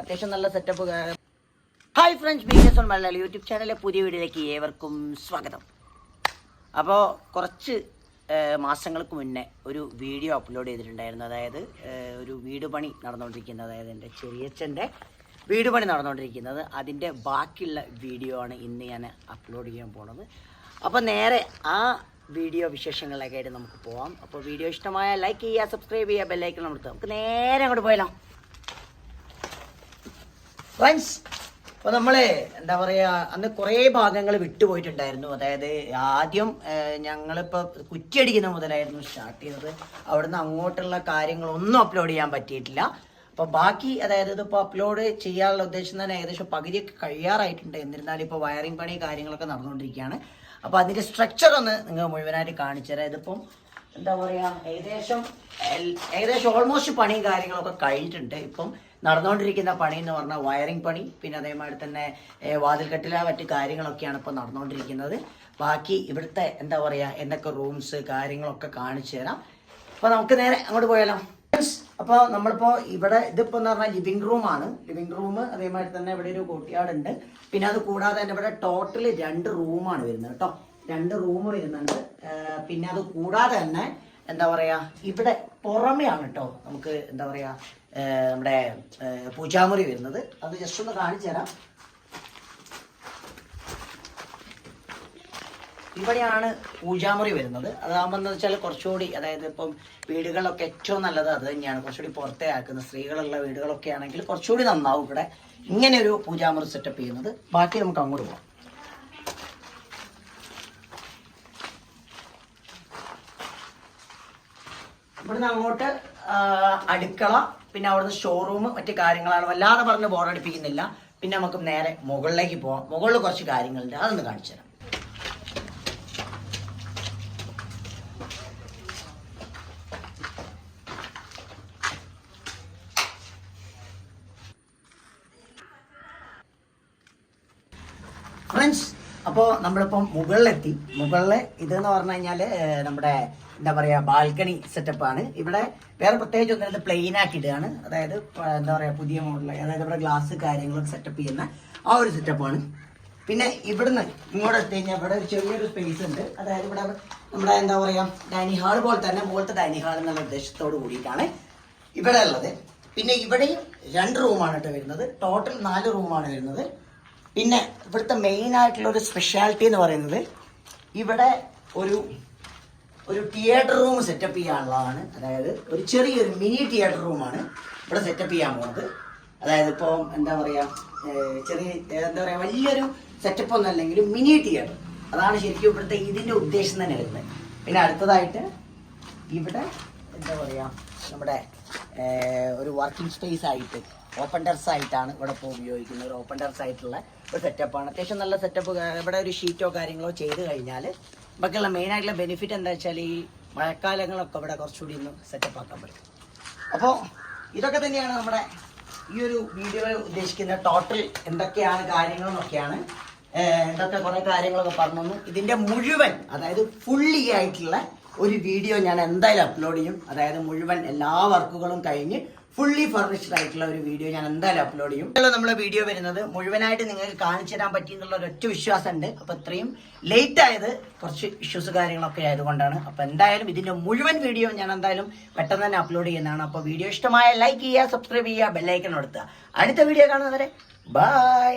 അത്യാവശ്യം നല്ല setup hi friends business on Malayali YouTube ചാനലിലെ പുതിയ വീഡിയോയിലേക്ക് ഏവർക്കും സ്വാഗതം. അപ്പോൾ കുറച്ച് മാസങ്ങൾക്ക് മുന്നേ ഒരു വീഡിയോ അപ്ലോഡ് ചെയ്തിട്ടുണ്ടായിരുന്നു. അതായത് ഒരു വീട് പണി നടന്നുകൊണ്ടിരിക്കുന്നത് അതായത് എന്റെ ചെറിയച്ഛന്റെ വീട് പണി നടന്നുകൊണ്ടിരിക്കുന്നത് അതിന്റെ ബാക്കിയുള്ള വീഡിയോ ആണ് ഇന്ന് ഞാൻ അപ്ലോഡ് ചെയ്യാൻ പോണത്. അപ്പോൾ നേരെ ആ വീഡിയോ വിശേഷങ്ങളിലൊക്കെ ആയിട്ട് നമുക്ക് പോവാം. അപ്പോൾ വീഡിയോ ഇഷ്ടമായ ലൈക്ക് ചെയ്യുക സബ്സ്ക്രൈബ് ചെയ്യുക ബെല്ലൈക്കൺ അമർത്തുക. നമുക്ക് നേരെ അങ്ങോട്ട് പോയാലോ ഫ്രണ്ട്സ് അപ്പോൾ നമ്മൾ എന്താ പറയുക അന്ന് കുറേ ഭാഗങ്ങൾ വിട്ടുപോയിട്ടുണ്ടായിരുന്നു. അതായത് ആദ്യം ഞങ്ങളിപ്പോൾ കുറ്റിയടിക്കുന്ന മുതലായിരുന്നു സ്റ്റാർട്ട് ചെയ്തത്. അവിടുന്ന് അങ്ങോട്ടുള്ള കാര്യങ്ങളൊന്നും അപ്ലോഡ് ചെയ്യാൻ പറ്റിയിട്ടില്ല. അപ്പോൾ ബാക്കി അതായത് ഇതിപ്പോൾ അപ്ലോഡ് ചെയ്യാനുള്ള ഉദ്ദേശം തന്നെ ഏകദേശം പകുതിയൊക്കെ കഴിയാറായിട്ടുണ്ട്. എന്നിരുന്നാലും ഇപ്പോൾ വയറിംഗ് പണി കാര്യങ്ങളൊക്കെ നടന്നുകൊണ്ടിരിക്കുകയാണ്. അപ്പോൾ അതിന്റെ സ്ട്രക്ചർ ഒന്ന് നിങ്ങൾ മുഴുവനായിട്ട് കാണിച്ചു തരാം. ഇതിപ്പം എന്താ പറയുക ഏകദേശം ഏകദേശം ഓൾമോസ്റ്റ് പണിയും കാര്യങ്ങളൊക്കെ കഴിഞ്ഞിട്ടുണ്ട്. ഇപ്പം നടന്നുകൊണ്ടിരിക്കുന്ന പണി എന്ന് പറഞ്ഞാൽ വയറിംഗ് പണി പിന്നെ അതേമാതിരി തന്നെ വാതിൽ വാതിൽക്കെട്ടില മറ്റ് കാര്യങ്ങളൊക്കെയാണ് ഇപ്പോൾ നടന്നുകൊണ്ടിരിക്കുന്നത് ബാക്കി ഇവിടുത്തെ എന്താ പറയുക എന്തൊക്കെ റൂംസ് കാര്യങ്ങളൊക്കെ കാണിച്ചു തരാം. അപ്പോൾ നമുക്ക് നേരെ അങ്ങോട്ട് പോയാലോ. അപ്പോൾ നമ്മളിപ്പോൾ ഇവിടെ ഇതിപ്പോൾ എന്ന് പറഞ്ഞാൽ ലിവിംഗ് റൂമാണ് ലിവിംഗ് റൂം അതേമാതിരി തന്നെ ഇവിടെ ഒരു കോട്ടിയാട് ഉണ്ട്. പിന്നെ അത് കൂടാതെ തന്നെ ഇവിടെ ടോട്ടൽ രണ്ട് റൂമാണ് വരുന്നത് കേട്ടോ രണ്ട് റൂം വരുന്നുണ്ട്. പിന്നെ അത് കൂടാതെ തന്നെ എന്താ പറയാ ഇവിടെ പുറമെയാണ് കേട്ടോ നമുക്ക് എന്താ പറയാ നമ്മുടെ പൂജാമുറി വരുന്നത്. അത് ജസ്റ്റ് ഒന്ന് കാണിച്ചു തരാം ഇവിടെയാണ് പൂജാമുറി വരുന്നത്. അതാകുമ്പോൾ എന്ന് വെച്ചാൽ കുറച്ചുകൂടി അതായത് ഇപ്പം വീടുകളിലൊക്കെ ഏറ്റവും നല്ലത് അത് തന്നെയാണ്. കുറച്ചുകൂടി പുറത്തെ ആക്കുന്നത് സ്ത്രീകളുള്ള വീടുകളൊക്കെ ആണെങ്കിൽ കുറച്ചുകൂടി നന്നാവും ഇവിടെ. ഇങ്ങനെ ഒരു പൂജാമുറി സെറ്റപ്പ് ചെയ്യുന്നത്. ബാക്കി നമുക്ക് അങ്ങോട്ട് പോകാം ഇവിടുന്ന് അങ്ങോട്ട് അടുക്കള പിന്നെ അവിടുന്ന് ഷോറൂം മറ്റു കാര്യങ്ങളാണ്. വല്ലാതെ പറഞ്ഞ് ബോറടിപ്പിക്കുന്നില്ല പിന്നെ നമുക്ക് നേരെ മുകളിലേക്ക് പോകാം മുകളിൽ കുറച്ച് കാര്യങ്ങളുണ്ട്. അതൊന്ന് കാണിച്ചു തരാം. ഫ്രണ്ട്സ് അപ്പോൾ നമ്മളിപ്പം മുകളിലെത്തി. മുകളിൽ ഇതെന്ന് പറഞ്ഞു കഴിഞ്ഞാൽ നമ്മുടെ എന്താ പറയുക ബാൽക്കണി സെറ്റപ്പ് ആണ്. ഇവിടെ വേറെ പ്രത്യേകിച്ച് ഒന്നും പ്ലെയിൻ ആക്കിയിട്ടാണ്. അതായത് എന്താ പറയുക പുതിയ മോഡൽ അതായത് ഇവിടെ ഗ്ലാസ് കാര്യങ്ങളൊക്കെ സെറ്റപ്പ് ചെയ്യുന്ന ആ ഒരു സെറ്റപ്പാണ് പിന്നെ ഇവിടുന്ന് ഇങ്ങോട്ട് എത്തി കഴിഞ്ഞാൽ ഇവിടെ ഒരു ചെറിയൊരു സ്പേസ് ഉണ്ട്. അതായത് ഇവിടെ നമ്മുടെ എന്താ പറയുക ഡൈനിങ് ഹാൾ പോലെ തന്നെ മുകളിലത്തെ ഡൈനിങ് ഹാൾ എന്നുള്ള ഉദ്ദേശത്തോട് കൂടിയിട്ടാണ് ഇവിടെ ഉള്ളത് പിന്നെ ഇവിടെയും രണ്ട് റൂമാണ് കേട്ടോ വരുന്നത്. ടോട്ടൽ നാല് റൂമാണ് വരുന്നത്. പിന്നെ ഇവിടുത്തെ മെയിൻ ആയിട്ടുള്ള ഒരു സ്പെഷ്യാലിറ്റി എന്ന് പറയുന്നത് ഇവിടെ ഒരു ഒരു തിയേറ്റർ റൂം സെറ്റപ്പ് ചെയ്യാനുള്ളതാണ്. അതായത് ഒരു ചെറിയൊരു മിനി തിയേറ്റർ റൂമാണ് ഇവിടെ സെറ്റപ്പ് ചെയ്യാൻ പോകുന്നത് അതായത് ഇപ്പോൾ എന്താ പറയുക ചെറിയ എന്താ പറയുക വലിയൊരു സെറ്റപ്പ് ഒന്നും അല്ലെങ്കിലും മിനി തിയേറ്റർ അതാണ് ശരിക്കും ഇവിടുത്തെ ഇതിന്റെ ഉദ്ദേശം തന്നെ വരുന്നത്. പിന്നെ അടുത്തതായിട്ട് ഇവിടെ എന്താ പറയുക നമ്മുടെ ഒരു വർക്കിംഗ് സ്പേസ് ആയിട്ട് ഓപ്പൺ ടെറസ് ആയിട്ടാണ് ഇവിടെ ഇപ്പോൾ ഉപയോഗിക്കുന്നത്. ഒരു ഓപ്പൺ ടെറസ് ആയിട്ടുള്ള ഒരു സെറ്റപ്പാണ് അത്യാവശ്യം നല്ല സെറ്റപ്പ് ഇവിടെ ഒരു ഷീറ്റോ കാര്യങ്ങളോ ചെയ്ത് കഴിഞ്ഞാൽ ബാക്കിയുള്ള മെയിൻ ആയിട്ടുള്ള ബെനിഫിറ്റ് എന്താ വെച്ചാൽ ഈ മഴക്കാലങ്ങളൊക്കെ ഇവിടെ കുറച്ചുകൂടി ഒന്ന് സെറ്റപ്പ് ആക്കാൻ പറ്റും. അപ്പോൾ ഇതൊക്കെ തന്നെയാണ് നമ്മുടെ ഈ ഒരു വീഡിയോ ഉദ്ദേശിക്കുന്ന ടോട്ടൽ എന്തൊക്കെയാണ് കാര്യങ്ങളെന്നൊക്കെയാണ് എന്തൊക്കെ കുറെ കാര്യങ്ങളൊക്കെ പറഞ്ഞു. ഇതിന്റെ മുഴുവൻ അതായത് ഫുള്ളി ആയിട്ടുള്ള ഒരു വീഡിയോ ഞാൻ എന്തായാലും അപ്ലോഡ് ചെയ്യും. അതായത് മുഴുവൻ എല്ലാ വർക്കുകളും കഴിഞ്ഞ് ഫുള്ളി ഫർണിഷ്ഡ് ആയിട്ടുള്ള ഒരു വീഡിയോ ഞാൻ എന്തായാലും അപ്ലോഡ് ചെയ്യും. നമ്മളെ വീഡിയോ വരുന്നത് മുഴുവനായിട്ട് നിങ്ങൾക്ക് കാണിച്ചു തരാൻ പറ്റി എന്നുള്ള ഒരൊറ്റ വിശ്വാസം ഉണ്ട് അപ്പൊ ഇത്രയും ലേറ്റ് ആയത് കുറച്ച് ഇഷ്യൂസ് കാര്യങ്ങളൊക്കെ ആയതുകൊണ്ടാണ്. അപ്പൊ എന്തായാലും ഇതിന്റെ മുഴുവൻ വീഡിയോ ഞാൻ എന്തായാലും പെട്ടെന്ന് തന്നെ അപ്ലോഡ് ചെയ്യുന്നതാണ്. അപ്പൊ വീഡിയോ ഇഷ്ടമായ ലൈക്ക് ചെയ്യുക സബ്സ്ക്രൈബ് ചെയ്യുക ബെല്ലൈക്കൺ കൊടുത്തുക അടുത്ത വീഡിയോ കാണുന്നവരെ ബൈ